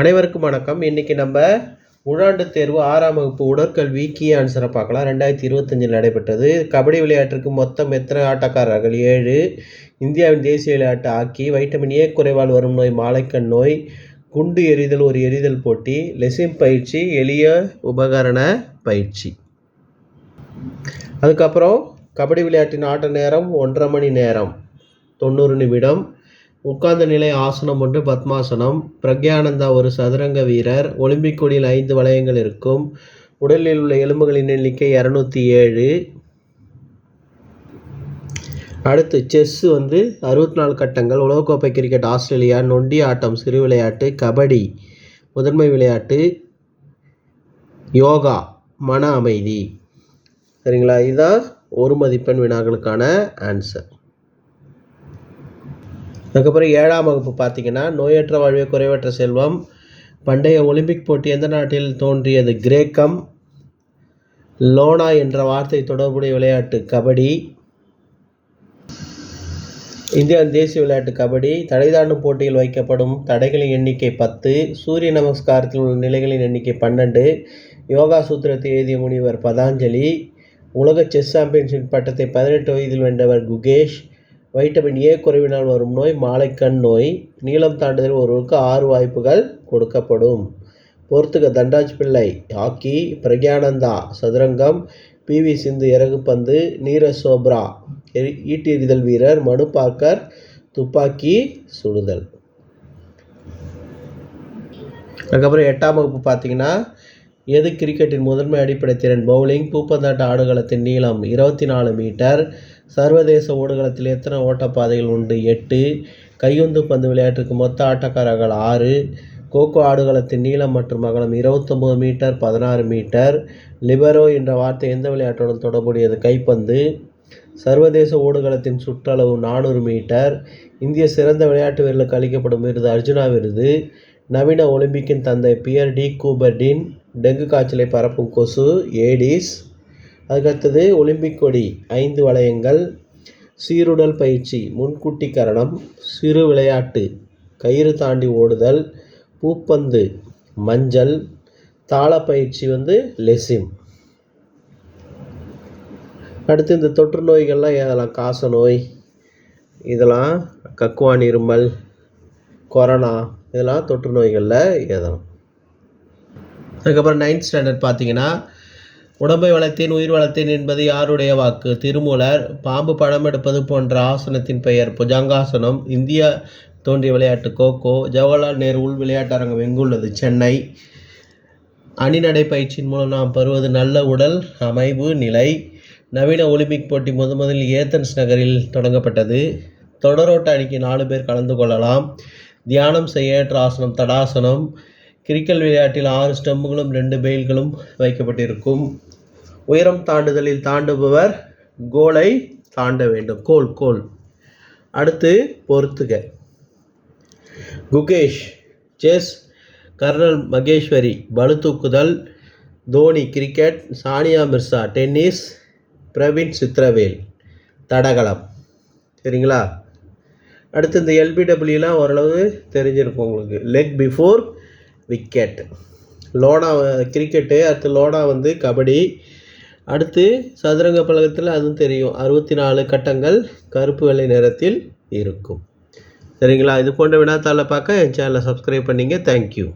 அனைவருக்கும் வணக்கம். இன்றைக்கி நம்ம உழாண்டு தேர்வு ஆறாம் வகுப்பு உடற்கல்வி கீ ஆன்சரை பார்க்கலாம். ரெண்டாயிரத்தி இருபத்தஞ்சில் நடைபெற்றது. கபடி விளையாட்டிற்கு மொத்தம் எத்தனை ஆட்டக்காரர்கள்? ஏழு. இந்தியாவின் தேசிய விளையாட்டு ஆக்கி வைட்டமின் ஏ குறைவால் வரும் நோய் மாலைக்கண் நோய் குண்டு எறிதல் ஒரு எறிதல் போட்டி லெசிம் பயிற்சி எளிய உபகரண பயிற்சி. அதுக்கப்புறம் கபடி விளையாட்டின் ஆட்ட நேரம் ஒன்றரை மணி நேரம். தொண்ணூறு நிமிடம். உட்கார்ந்த நிலை ஆசனம் ஒன்று பத்மாசனம். பிரக்யானந்தா ஒரு சதுரங்க வீரர். ஒலிம்பிக் கொடியில் ஐந்து வளையங்கள் இருக்கும். உடலில் உள்ள எலும்புகளின் எண்ணிக்கை இரநூத்தி ஏழு. அடுத்து செஸ்ஸு வந்து அறுபத்தி நாலு கட்டங்கள். உலகக்கோப்பை கிரிக்கெட் ஆஸ்திரேலியா நொண்டி ஆட்டம் சிறு விளையாட்டு கபடி முதன்மை விளையாட்டு யோகா மன அமைதி. சரிங்களா? இதுதான் ஒரு மதிப்பெண் வினாக்களுக்கான ஆன்சர் அதுக்கப்புறம் ஏழாம் வகுப்பு பார்த்தீங்கன்னா நோயற்ற வாழ்வே குறைவற்ற செல்வம். பண்டைய ஒலிம்பிக் போட்டி எந்த நாட்டில் தோன்றியது? கிரேக்கம். லோனா என்ற வார்த்தை தொடர்புடைய விளையாட்டு கபடி. இந்தியாவின் தேசிய விளையாட்டு கபடி. தடை தாண்டும் போட்டியில் வைக்கப்படும் தடைகளின் எண்ணிக்கை பத்து சூரிய நமஸ்காரத்தில் உள்ள நிலைகளின் எண்ணிக்கை பன்னெண்டு யோகா சூத்திரத்தை எழுதிய முனிவர் பதாஞ்சலி உலக செஸ் சாம்பியன்ஷிப் பட்டத்தை பதினெட்டு வயதில் வென்றவர் குகேஷ் வைட்டமின் ஏ குறைவினால் வரும் நோய் மாலைக்கண் நோய் நீளம் தாண்டுதல் ஒருவருக்கு ஆறு வாய்ப்புகள் கொடுக்கப்படும். பொறுத்துக தண்டாஜ் பிள்ளை ஹாக்கி பிரக்யானந்தா சதுரங்கம் பி. வி. சிந்து இறகுப்பந்து நீரஜ் சோப்ரா ஈட்டி எறிதல் வீரர் மனு பாக்கர் துப்பாக்கி சுடுதல். அதுக்கப்புறம் எட்டாம் வகுப்பு பார்த்தீங்கன்னா எது கிரிக்கெட்டின் முதன்மை அடிப்படை திறன்? பவுலிங் பூப்பந்தாட்ட ஆடுகளத்தின் நீளம் இருபத்தி நாலு மீட்டர் சர்வதேச ஓடுகளத்தில் எத்தனை ஓட்டப்பாதைகள் உண்டு? எட்டு. கையுந்து பந்து விளையாட்டுக்கு மொத்த ஆட்டக்காரர்கள் ஆறு. கோகோ ஆடுகளத்தின் நீளம் மற்றும் அகலம் இருபத்தொம்போது மீட்டர் பதினாறு மீட்டர். லிபரோ என்ற வார்த்தை எந்த விளையாட்டுடன் தொடர்புடையது? கைப்பந்து. சர்வதேச ஓடுகளத்தின் சுற்றளவு நானூறு மீட்டர். இந்திய சிறந்த விளையாட்டு வீரர்களுக்கு அளிக்கப்படும் விருது அர்ஜுனா விருது. நவீன ஒலிம்பிக்கின் தந்தை பியர் டி. கூபர்டின். டெங்கு காய்ச்சலை பரப்பும் கொசு. ஏடிஸ். அதுக்கடுத்தது ஒலிம்பிக் கொடி ஐந்து வளையங்கள் சீருடல் பயிற்சி முன்கூட்டி கரணம் சிறு விளையாட்டு கயிறு தாண்டி ஓடுதல் பூப்பந்து மஞ்சள் தாள பயிற்சி வந்து லெசிம். அடுத்து இந்த தொற்று நோய்கள்லாம் ஏதெல்லாம் காச நோய் இதெல்லாம் கக்குவான் இருமல் கொரோனா இதெல்லாம் தொற்று நோய்களில் ஏதலாம் அதுக்கப்புறம் நைன்த் ஸ்டாண்டர்ட் பார்த்தீங்கன்னா உடம்பை வளர்த்தேன் உயிர் வளர்த்தேன் என்பது யாருடைய வாக்கு? திருமூலர் பாம்பு படம் எடுப்பது போன்ற ஆசனத்தின் பெயர். புஜங்காசனம் இந்தியா தோன்றிய விளையாட்டு கோகோ ஜவஹர்லால் நேரு உள் விளையாட்டரங்கம் எங்குள்ளது? சென்னை. அணிநடை பயிற்சியின் மூலம் நாம் பெறுவது நல்ல உடல் அமைவு நிலை. நவீன ஒலிம்பிக் போட்டி முத முதலில் ஏத்தன்ஸ் நகரில் தொடங்கப்பட்டது. தொடரோட்ட அணிக்கு நாலு பேர் கலந்து கொள்ளலாம். தியானம் செய்ய ஏற்ற ஆசனம் தடாசனம். கிரிக்கெட் விளையாட்டில் ஆறு ஸ்டம்புகளும் ரெண்டு பெயில்களும் வைக்கப்பட்டிருக்கும். உயரம் தாண்டுதலில் தாண்டுபவர் கோலை தாண்ட வேண்டும். கோல் கோல். அடுத்து பொறுத்துக. குகேஷ் செஸ் கர்னல் மகேஸ்வரி பளு தூக்குதல் தோனி கிரிக்கெட் சானியா மிர்சா டென்னிஸ் பிரவீன் சித்ரவேல். தடகளம். சரிங்களா? அடுத்து இந்த எல்பிடபிள்யூலாம் ஓரளவு தெரிஞ்சிருக்கும் உங்களுக்கு. லெக் பிஃபோர் விக்கெட் லோனா கிரிக்கெட்டு அடுத்து லோனா வந்து கபடி அடுத்து சதுரங்க பழகத்தில் அதுவும் தெரியும். அறுபத்தி நாலு கட்டங்கள் கருப்பு வெள்ளை நிறத்தில் இருக்கும். சரிங்களா? இது போன்ற வினாத்தாளை பார்க்க என் சேனலை சப்ஸ்கிரைப் பண்ணிங்க. தேங்க்யூ